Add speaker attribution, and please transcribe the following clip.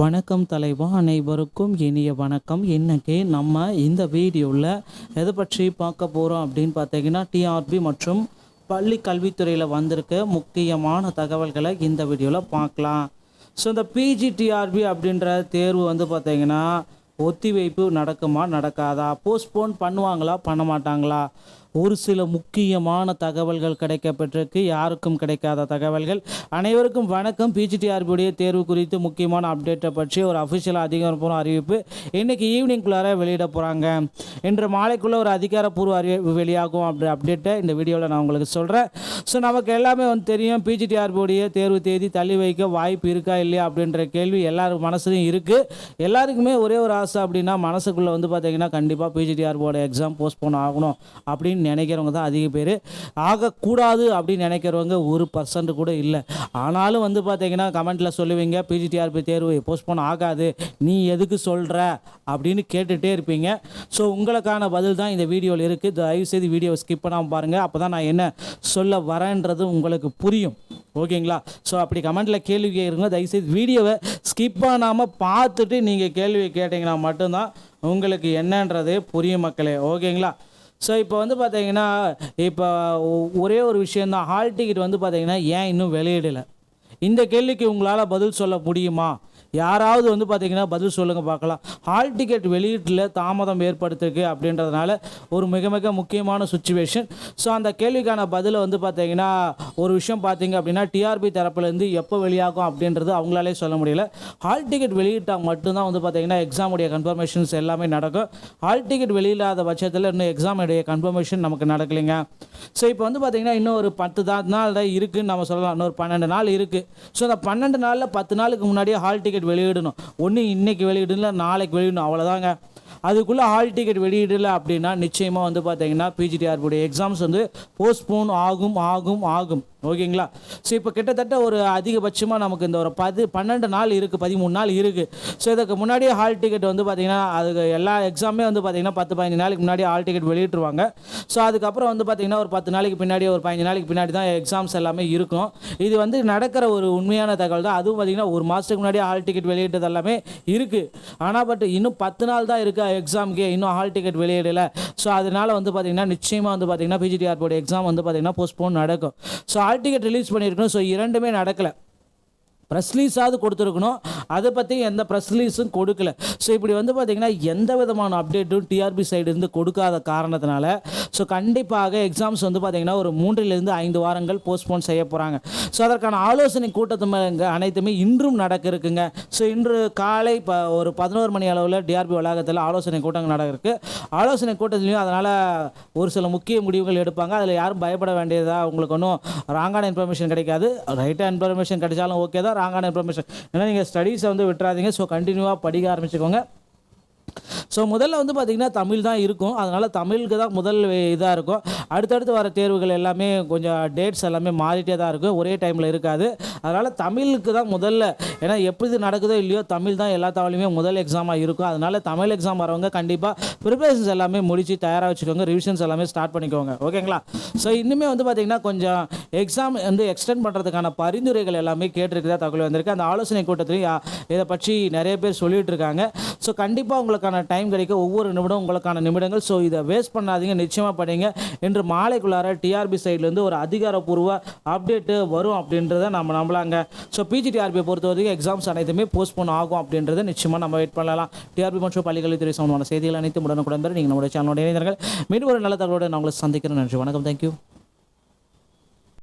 Speaker 1: வணக்கம் தலைவா அனைவருக்கும் இனிய வணக்கம். இன்னைக்கு நம்ம இந்த வீடியோவில் எதை பற்றி பார்க்க போகிறோம் அப்படின்னு பார்த்தீங்கன்னா டிஆர்பி மற்றும் பள்ளி கல்வித்துறையில் வந்திருக்க முக்கியமான தகவல்களை இந்த வீடியோவில் பார்க்கலாம். ஸோ இந்த பிஜிடிஆர்பி அப்படின்ற தேர்வு வந்து பார்த்தீங்கன்னா ஒத்திவைப்பு நடக்குமா நடக்காதா? போஸ்ட்போன் பண்ணுவாங்களா பண்ண மாட்டாங்களா? ஒரு சில முக்கியமான தகவல்கள் கிடைக்கப்பட்டிருக்கு. யாருக்கும் கிடைக்காத தகவல்கள். அனைவருக்கும் வணக்கம். பிஜிடிஆர்பியுடைய தேர்வு குறித்து முக்கியமான அப்டேட்டை பற்றி ஒரு அஃபிஷியல் அதிகாரப்பூர்வ அறிவிப்பு இன்னைக்கு ஈவினிங்குள்ளார வெளியிட போகிறாங்க இன்று மாலைக்குள்ளே ஒரு அதிகாரப்பூர்வ அறிவிப்பு வெளியாகும் அப்படி அப்டேட்டை இந்த வீடியோவில் நான் உங்களுக்கு சொல்கிறேன் ஸோ நமக்கு எல்லாமே வந்து தெரியும். பிஜிடிஆர்பியுடைய தேர்வு தேதி தள்ளி வைக்க வாய்ப்பு இருக்கா இல்லையா அப்படின்ற கேள்வி எல்லாரும் மனசுலையும் இருக்குது எல்லாருக்குமே ஒரே ஒரு ஆசை அப்படின்னா மனசுக்குள்ளே வந்து பார்த்தீங்கன்னா கண்டிப்பாக பிஜிடிஆர்பியோட எக்ஸாம் போஸ்ட்போன் ஆகணும் அப்படின்னு நினைக்கிறவங்க தான் அதிக பேர். ஆகக்கூடாது அப்படின்னு நினைக்கிறவங்க ஒரு பர்சன்ட் கூட இல்லை. ஆனாலும் வந்து பார்த்தீங்கன்னா கமெண்ட்டில் சொல்லுவீங்க பிஜிடிஆர்பி தேர்வு போஸ்ட்போன் ஆகாது நீ எதுக்கு சொல்கிற அப்படின்னு கேட்டுகிட்டே இருப்பீங்க. ஸோ உங்களுக்கான பதில் தான் இந்த வீடியோவில் இருக்குது தயவுசெய்து வீடியோவை ஸ்கிப் பண்ணாமல் பாருங்கள் அப்போ தான் நான் என்ன சொல்ல வரேன்றது உங்களுக்கு புரியும். ஓகேங்களா? ஸோ அப்படி கமெண்ட்டில் கேள்வி கேட்குறீங்க தயவுசெய்து வீடியோவை ஸ்கிப் பண்ணாமல் பார்த்துட்டு நீங்கள் கேள்வி கேட்டிங்கன்னா மட்டும்தான் உங்களுக்கு என்னன்றது புரியும் மக்களே. ஓகேங்களா? ஸோ இப்போ வந்து பார்த்தீங்கன்னா இப்போ ஒரே ஒரு விஷயந்தான் ஹால் டிக்கெட் வந்து பார்த்தீங்கன்னா ஏன் இன்னும் வெளியிடலை? இந்த கேள்விக்கு உங்களால் பதில் சொல்ல முடியுமா? யாராவது வந்து பார்த்தீங்கன்னா பதில் சொல்லுங்கள் பார்க்கலாம். ஹால் டிக்கெட் வெளியீட்டில் தாமதம் ஏற்படுத்திருக்கு அப்படின்றதுனால ஒரு மிக மிக முக்கியமான சுச்சுவேஷன் ஸோ அந்த கேள்விக்கான பதிலை வந்து பார்த்தீங்கன்னா ஒரு விஷயம் பார்த்தீங்க அப்படின்னா டிஆர்பி தரப்புலேருந்து எப்போ வெளியாகும் அப்படின்றது அவங்களாலே சொல்ல முடியல. ஹால் டிக்கெட் வெளியிட்டால் மட்டும்தான் வந்து பார்த்தீங்கன்னா எக்ஸாமுடைய கன்ஃபர்மேஷன்ஸ் எல்லாமே நடக்கும். ஹால் டிக்கெட் வெளியில்லாத பட்சத்தில் இன்னும் எக்ஸாமுடைய கன்ஃபர்மேஷன் நமக்கு நடக்கலைங்க. ஸோ இப்போ வந்து பார்த்தீங்கன்னா இன்னும் ஒரு பத்து தான் நாள் தான் இருக்குதுன்னு நம்ம சொல்லலாம் இன்னொரு பன்னெண்டு நாள் இருக்குது ஸோ அந்த பன்னெண்டு நாளில் பத்து நாளுக்கு முன்னாடியே ஹால் டிக்கெட் வெளியிடணும். ஒன்று இன்னைக்கு வெளியிடணும் நாளைக்கு வெளியிடணும். அவ்வளோதாங்க அதுக்குள்ளே ஹால் டிக்கெட் வெளியிடலை அப்படின்னா நிச்சயமாக வந்து பார்த்தீங்கன்னா பிஜிடிஆர்புடைய எக்ஸாம்ஸ் வந்து போஸ்ட்போன் ஆகும் ஆகும் ஆகும். ஓகேங்களா? ஸோ இப்போ கிட்டத்தட்ட ஒரு அதிகபட்சமாக நமக்கு இந்த ஒரு பது பன்னெண்டு நாள் இருக்குது பதிமூணு நாள் இருக்குது ஸோ இதுக்கு முன்னாடியே ஹால் டிக்கெட் வந்து பார்த்திங்கன்னா அதுக்கு எல்லா எக்ஸாமே வந்து பார்த்திங்கன்னா பத்து பதினஞ்சு நாளைக்கு முன்னாடி ஹால் டிக்கெட் வெளியிட்டுருவாங்க. ஸோ அதுக்கப்புறம் வந்து பார்த்திங்கன்னா ஒரு பத்து நாளைக்கு பின்னாடி ஒரு பதினஞ்சு நாளைக்கு பின்னாடி தான் எக்ஸாம்ஸ் எல்லாமே இருக்கும். இது வந்து நடக்கிற ஒரு உண்மையான தகவல் தான். அதுவும் பார்த்திங்கன்னா ஒரு மாதத்துக்கு முன்னாடி ஹால் டிக்கெட் வெளியிட்டது எல்லாமே இருக்குது ஆனால் பட் இன்னும் பத்து நாள் தான் இருக்குது எக்ஸாமுக்கு இன்னும் ஹால் டிக்கெட் வெளியிடலை. ஸோ அதனால் வந்து பார்த்தீங்கன்னா நிச்சயமாக வந்து பார்த்தீங்கன்னா பிஜிடிஆர் போர்டு எக்ஸாம் வந்து பார்த்தீங்கன்னா போஸ்ட்போன் நடக்கும். ஸோ ஹால் டிக்கெட் ரிலீஸ் பண்ணியிருக்கணும் ஸோ இரண்டுமே நடக்கலை. ப்ரெஸ் ரிலீஸாவது கொடுத்துருக்கணும். அதை பற்றி எந்த ப்ரெஸ் ரிலீஸும் கொடுக்கல. ஸோ இப்படி வந்து பார்த்திங்கன்னா எந்த விதமான அப்டேட்டும் டிஆர்பி சைடு கொடுக்காத காரணத்தினால ஸோ கண்டிப்பாக எக்ஸாம்ஸ் வந்து பார்த்திங்கன்னா ஒரு மூன்றிலிருந்து ஐந்து வாரங்கள் போஸ்ட்போன் செய்ய போகிறாங்க ஸோ அதற்கான ஆலோசனை கூட்டத்துமே அனைத்துமே இன்றும் நடக்க இருக்குங்க ஸோ இன்று காலை இப்போ ஒரு பதினோரு மணி அளவில் டிஆர்பி வளாகத்தில் ஆலோசனை கூட்டங்கள் நடக்க ஆலோசனை கூட்டத்திலையும் அதனால் ஒரு சில முக்கிய முடிவுகள் எடுப்பாங்க. அதில் யாரும் பயப்பட வேண்டியதாக உங்களுக்கு ஒன்றும் ராங்கான இன்ஃபர்மேஷன் கிடைக்காது. ரைட்டாக இன்ஃபர்மேஷன் கிடைச்சாலும் ஓகே தான் ராங்கான இன்ஃபர்மேஷன் ஏன்னா நீங்கள் ஸ்டடீஸை வந்து விட்டுறாதீங்க. ஸோ கண்டினியூவாக படிக்க ஆரம்பிச்சுக்கோங்க. ஸோ முதல்ல வந்து பார்த்திங்கன்னா தமிழ் தான் இருக்கும். அதனால் தமிழுக்கு தான் முதல் இதாக இருக்கும். அடுத்தடுத்து வர தேர்வுகள் எல்லாமே கொஞ்சம் டேட்ஸ் எல்லாமே மாறிட்டே தான் இருக்கும். ஒரே டைமில் இருக்காது. அதனால் தமிழுக்கு தான் முதல்ல ஏன்னா எப்படி நடக்குதோ இல்லையோ தமிழ் தான் எல்லா தவளையுமே முதல் எக்ஸாமாக இருக்கும். அதனால் தமிழ் எக்ஸாம் வரவங்க கண்டிப்பாக ப்ரிப்பரேஷன்ஸ் எல்லாமே முடித்து தயாராக வச்சுக்கோங்க. ரிவிஷன்ஸ் எல்லாமே ஸ்டார்ட் பண்ணிக்கோங்க. ஓகேங்களா ஸோ இன்னுமே வந்து பார்த்திங்கன்னா கொஞ்சம் எக்ஸாம் வந்து எக்ஸ்டெண்ட் பண்ணுறதுக்கான பரிந்துரைகள் எல்லாமே கேட்டிருக்கிறதா தகவல் வந்திருக்கு. அந்த ஆலோசனை கூட்டத்திலையும் இதை பற்றி நிறைய பேர் சொல்லிகிட்டு இருக்காங்க. ஸோ கண்டிப்பாக உங்களுக்கான டைம் டைம் கிடைக்க ஒவ்வொரு நிமிடம் உங்களுக்கான நிமிடங்கள். ஸோ இதை வேஸ்ட் பண்ணாதீங்க நிச்சயமாக படிங்க இன்று மாலைக்குள்ளார டிஆர்பி சைட்லேருந்து ஒரு அதிகாரப்பூர்வ அப்டேட்டு வரும் அப்படின்றத நம்ம நம்பலாங்க. ஸோ பிஜிடிஆர்பியை பொறுத்த வரைக்கும் எக்ஸாம்ஸ் அனைத்துமே போஸ்ட்போன் ஆகும் அப்படின்றத நிச்சயமாக நம்ம வெயிட் பண்ணலாம். டிஆர்பி மற்றும் பள்ளிக்கல்வித்துறை சம்பந்தமான செய்திகள் அனைத்தும் உடனுக்குடன் பெற நீங்கள் நம்மளுடைய சேனலோட இணைந்தார்கள் மீண்டும் ஒரு நல்ல தகவலோடு நான் உங்களை சந்திக்கிறேன். நன்றி வணக்கம். தேங்க்யூ